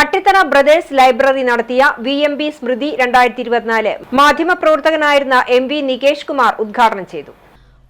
Pattithara brothers library നടത്തിയ V M B സ്മൃതി രണ്ടായിരത്തി ഇരുപത്തിനാല് മാധ്യമപ്രവർത്തകനായിരുന്ന എം വി നികേഷ് കുമാർ ഉദ്ഘാടനം ചെയ്തു.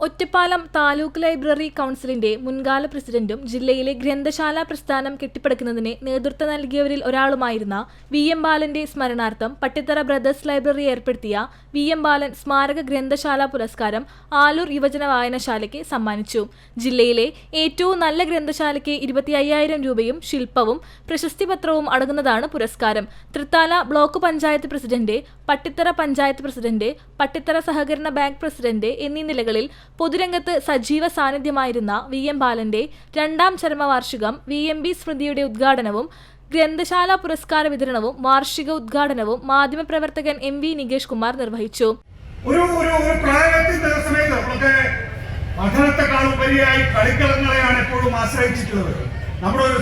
ഒറ്റപ്പാലം താലൂക്ക് ലൈബ്രറി കൗൺസിലിന്റെ മുൻകാല പ്രസിഡന്റും ജില്ലയിലെ ഗ്രന്ഥശാല പ്രസ്ഥാനം കെട്ടിപ്പടുക്കുന്നതിന് നേതൃത്വം നൽകിയവരിൽ ഒരാളുമായിരുന്ന വി എം ബാലന്റെ സ്മരണാർത്ഥം പട്ടിത്തറ ബ്രദേഴ്സ് ലൈബ്രറി ഏർപ്പെടുത്തിയ വി എം ബാലൻ സ്മാരക ഗ്രന്ഥശാല പുരസ്കാരം ആലൂർ യുവജന വായനശാലയ്ക്ക് സമ്മാനിച്ചു. ജില്ലയിലെ ഏറ്റവും നല്ല ഗ്രന്ഥശാലയ്ക്ക് ഇരുപത്തി അയ്യായിരം രൂപയും ശില്പവും പ്രശസ്തിപത്രവും അടങ്ങുന്നതാണ് പുരസ്കാരം. Thrithala block panchayat president Pattithara panchayat president Pattithara സഹകരണ ബാങ്ക് പ്രസിഡന്റ് എന്നീ നിലകളിൽ പൊതുരംഗത്ത് സജീവ സാന്നിധ്യമായിരുന്ന വി എം ബാലന്റെ രണ്ടാം ചരമവാർഷികം വി എം ബി സ്മൃതിയുടെ ഉദ്ഘാടനവും ഗ്രന്ഥശാല പുരസ്കാര വിതരണവും വാർഷിക ഉദ്ഘാടനവും മാധ്യമപ്രവർത്തകൻ എം വി നികേഷ് കുമാർ നിർവഹിച്ചു. ഒരു ഒരു എപ്പോഴും ആശ്രയിച്ചിട്ടുള്ളത്. ഒരു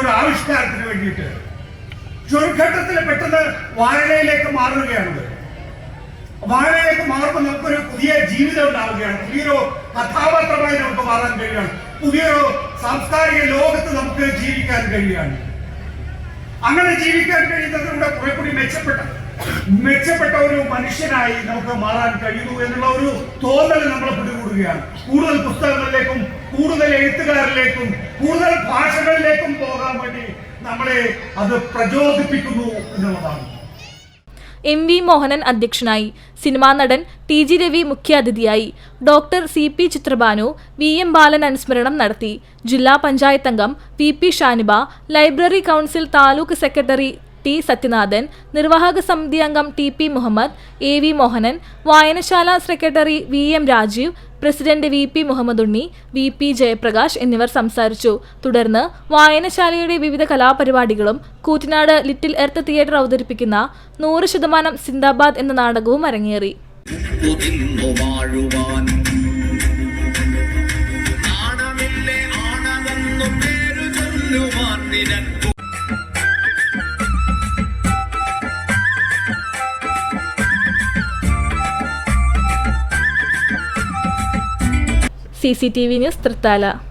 ഒരു ആവിഷ്കാരത്തിന് വേണ്ടിയിട്ട്. ചുരുഘട്ടത്തിൽ പെട്ടെന്ന് വായനയിലേക്ക് മാറുകയാണത് വായനയിലേക്ക് മാറുമ്പോൾ നമുക്കൊരു പുതിയ ജീവിതം ഉണ്ടാവുകയാണ്. പുതിയൊരു കഥാപാത്രമായി നമുക്ക് മാറാൻ കഴിയുകയാണ്. പുതിയൊരു സാംസ്കാരിക ലോകത്ത് നമുക്ക് ജീവിക്കാൻ കഴിയുകയാണ്. അങ്ങനെ ജീവിക്കാൻ കഴിയുന്നതിലൂടെ കുറെ കൂടി മെച്ചപ്പെട്ട മെച്ചപ്പെട്ട ഒരു മനുഷ്യനായി നമുക്ക് മാറാൻ കഴിയുന്നു എന്നുള്ള ഒരു തോന്നൽ നമ്മളെ പിടികൂടുകയാണ്. കൂടുതൽ പുസ്തകങ്ങളിലേക്കും കൂടുതൽ എഴുത്തുകാരിലേക്കും കൂടുതൽ ഭാഷകളിലേക്കും പോകാൻ വേണ്ടി നമ്മളെ അത് പ്രചോദിപ്പിക്കുന്നു എന്നുള്ളതാണ്. എം വി മോഹനൻ അധ്യക്ഷനായി. സിനിമാ നടൻ ടി ജി രവി മുഖ്യാതിഥിയായി. Doctor C P Chitrabhanu V M Balan അനുസ്മരണം നടത്തി. ജില്ലാ പഞ്ചായത്ത് അംഗം P P Shaniba library council taluk secretary T Sathyanathan നിർവാഹക സമിതി അംഗം T P Muhammad A V Mohanan വായനശാല secretary V M Rajeev president V P Muhammad Unni V P Jayaprakash എന്നിവർ സംസാരിച്ചു. തുടർന്ന് വായനശാലയുടെ വിവിധ കലാപരിപാടികളും കൂറ്റനാട് ലിറ്റിൽ എർത്ത് തിയേറ്റർ അവതരിപ്പിക്കുന്ന നൂറ് ശതമാനം സിന്ദാബാദ് എന്ന നാടകവും അരങ്ങേറി. C C T V news Thrithala.